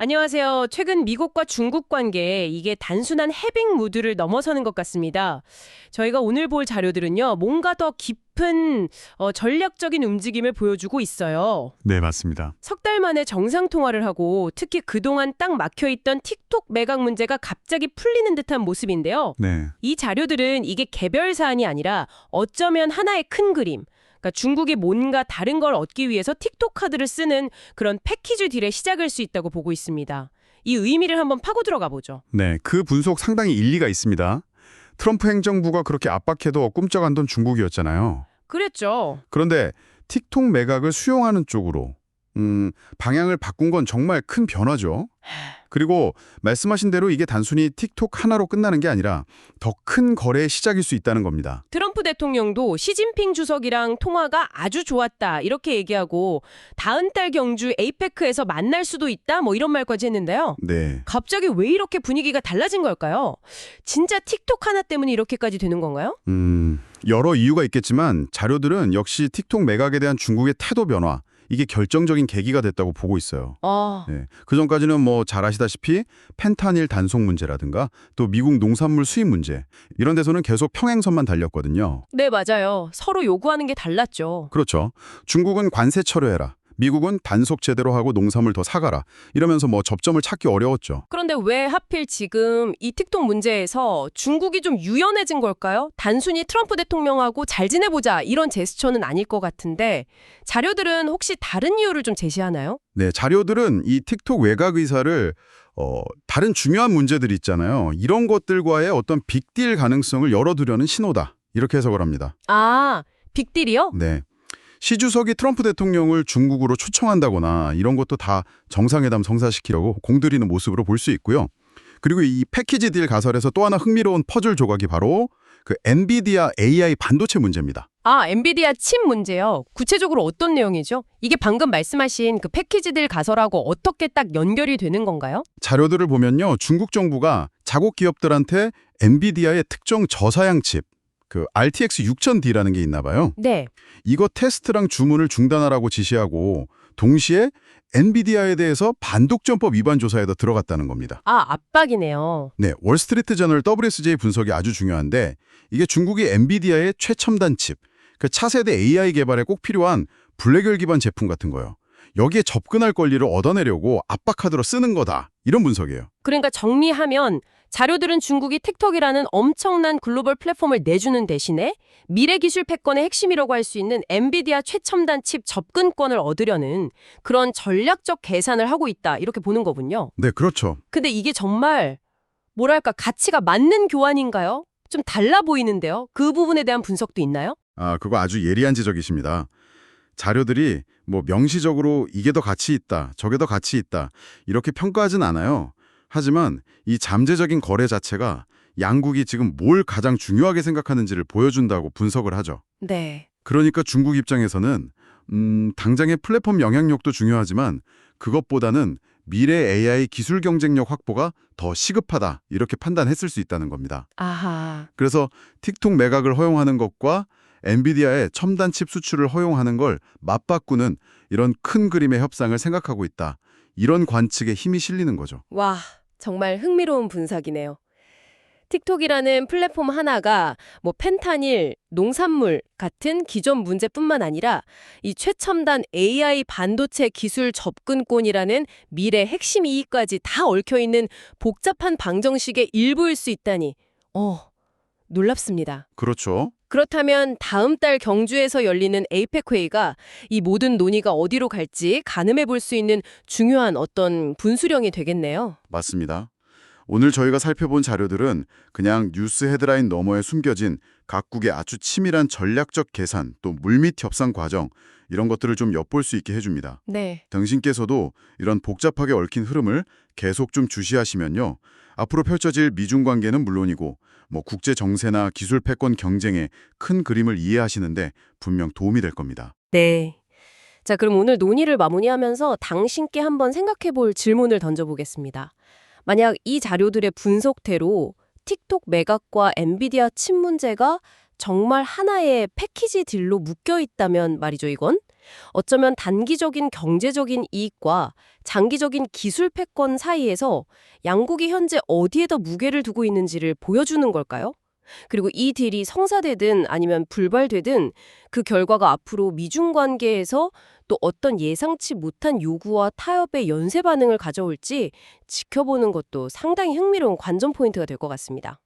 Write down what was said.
안녕하세요. 최근 미국과 중국 관계 이게 단순한 해빙 무드를 넘어서는 것 같습니다. 저희가 오늘 볼 자료들은요. 뭔가 더 깊은 어, 전략적인 움직임을 보여주고 있어요. 네, 맞습니다. 석 달 만에 정상 통화를 하고 특히 그동안 딱 막혀 있던 틱톡 매각 문제가 갑자기 풀리는 듯한 모습인데요. 네. 이 자료들은 이게 개별 사안이 아니라 어쩌면 하나의 큰 그림. 그러니까 중국이 뭔가 다른 걸 얻기 위해서 틱톡 카드를 쓰는 그런 패키지 딜의 시작일 수 있다고 보고 있습니다. 이 의미를 한번 파고 들어가 보죠. 네, 그 분석 상당히 일리가 있습니다. 트럼프 행정부가 그렇게 압박해도 꿈쩍 안돈 중국이었잖아요. 그랬죠. 그런데 틱톡 매각을 수용하는 쪽으로 음, 방향을 바꾼 건 정말 큰 변화죠. 그리고 말씀하신 대로 이게 단순히 틱톡 하나로 끝나는 게 아니라 더 큰 거래의 시작일 수 있다는 겁니다. 트럼프 대통령도 시진핑 주석이랑 통화가 아주 좋았다 이렇게 얘기하고 다음 달 경주 에이페크에서 만날 수도 있다 뭐 이런 말까지 했는데요. 네. 갑자기 왜 이렇게 분위기가 달라진 걸까요? 진짜 틱톡 하나 때문에 이렇게까지 되는 건가요? 음, 여러 이유가 있겠지만 자료들은 역시 틱톡 매각에 대한 중국의 태도 변화, 이게 결정적인 계기가 됐다고 보고 있어요. 아, 네. 그 전까지는 뭐 잘 아시다시피 펜타닐 단속 문제라든가 또 미국 농산물 수입 문제 이런 데서는 계속 평행선만 달렸거든요. 네 맞아요. 서로 요구하는 게 달랐죠. 그렇죠. 중국은 관세 철회해라. 미국은 단속 제대로 하고 농산물 더 사가라. 이러면서 뭐 접점을 찾기 어려웠죠. 그런데 왜 하필 지금 이 틱톡 문제에서 중국이 좀 유연해진 걸까요? 단순히 트럼프 대통령하고 잘 지내보자 이런 제스처는 아닐 것 같은데 자료들은 혹시 다른 이유를 좀 제시하나요? 네, 자료들은 이 틱톡 외곽 의사를 어, 다른 중요한 문제들 있잖아요. 이런 것들과의 어떤 빅딜 가능성을 열어두려는 신호다. 이렇게 해석을 합니다. 아, 빅딜이요? 네. 시 주석이 트럼프 대통령을 중국으로 초청한다거나 이런 것도 다 정상회담 성사시키려고 공들이는 모습으로 볼 수 있고요. 그리고 이 패키지 딜 가설에서 또 하나 흥미로운 퍼즐 조각이 바로 그 엔비디아 AI 반도체 문제입니다. 아, 엔비디아 칩 문제요. 구체적으로 어떤 내용이죠? 이게 방금 말씀하신 그 패키지들 가설하고 어떻게 딱 연결이 되는 건가요? 자료들을 보면요. 중국 정부가 자국 기업들한테 엔비디아의 특정 저사양 칩, 그 RTX 6000D라는 게 있나 봐요. 네. 이거 테스트랑 주문을 중단하라고 지시하고 동시에 엔비디아에 대해서 반독점법 위반 조사에도 들어갔다는 겁니다. 아, 압박이네요. 네, 월스트리트 저널 WSJ 분석이 아주 중요한데 이게 중국이 엔비디아의 최첨단 칩, 그 차세대 AI 개발에 꼭 필요한 블랙열 기반 제품 같은 거요. 여기에 접근할 권리를 얻어내려고 압박카드로 쓰는 거다. 이런 분석이에요. 그러니까 정리하면 자료들은 중국이 틱톡이라는 엄청난 글로벌 플랫폼을 내주는 대신에 미래 기술 패권의 핵심이라고 할 수 있는 엔비디아 최첨단 칩 접근권을 얻으려는 그런 전략적 계산을 하고 있다 이렇게 보는 거군요. 네, 그렇죠. 근데 이게 정말 뭐랄까 가치가 맞는 교환인가요? 좀 달라 보이는데요. 그 부분에 대한 분석도 있나요? 아, 그거 아주 예리한 지적이십니다. 자료들이 뭐 명시적으로 이게 더 가치 있다, 저게 더 가치 있다 이렇게 평가하진 않아요. 하지만 이 잠재적인 거래 자체가 양국이 지금 뭘 가장 중요하게 생각하는지를 보여준다고 분석을 하죠. 네. 그러니까 중국 입장에서는 음, 당장의 플랫폼 영향력도 중요하지만 그것보다는 미래 AI 기술 경쟁력 확보가 더 시급하다 이렇게 판단했을 수 있다는 겁니다. 아하. 그래서 틱톡 매각을 허용하는 것과 엔비디아의 첨단 칩 수출을 허용하는 걸 맞바꾸는 이런 큰 그림의 협상을 생각하고 있다. 이런 관측에 힘이 실리는 거죠. 와, 정말 흥미로운 분석이네요. 틱톡이라는 플랫폼 하나가 뭐 펜타닐, 농산물 같은 기존 문제뿐만 아니라 이 최첨단 AI 반도체 기술 접근권이라는 미래 핵심 이익까지 다 얽혀 있는 복잡한 방정식의 일부일 수 있다니. 어, 놀랍습니다. 그렇죠. 그렇다면 다음 달 경주에서 열리는 에이펙 회의가 이 모든 논의가 어디로 갈지 가늠해 볼 수 있는 중요한 어떤 분수령이 되겠네요. 맞습니다. 오늘 저희가 살펴본 자료들은 그냥 뉴스 헤드라인 너머에 숨겨진 각국의 아주 치밀한 전략적 계산 또 물밑 협상 과정 이런 것들을 좀 엿볼 수 있게 해줍니다. 네. 당신께서도 이런 복잡하게 얽힌 흐름을 계속 좀 주시하시면요. 앞으로 펼쳐질 미중 관계는 물론이고 뭐 국제 정세나 기술 패권 경쟁의 큰 그림을 이해하시는데 분명 도움이 될 겁니다. 네. 자, 그럼 오늘 논의를 마무리하면서 당신께 한번 생각해 볼 질문을 던져보겠습니다. 만약 이 자료들의 분석대로 틱톡 매각과 엔비디아 칩 문제가 정말 하나의 패키지 딜로 묶여 있다면 말이죠, 이건. 어쩌면 단기적인 경제적인 이익과 장기적인 기술 패권 사이에서 양국이 현재 어디에 더 무게를 두고 있는지를 보여주는 걸까요? 그리고 이 딜이 성사되든 아니면 불발되든 그 결과가 앞으로 미중 관계에서 또 어떤 예상치 못한 요구와 타협의 연쇄 반응을 가져올지 지켜보는 것도 상당히 흥미로운 관전 포인트가 될 것 같습니다.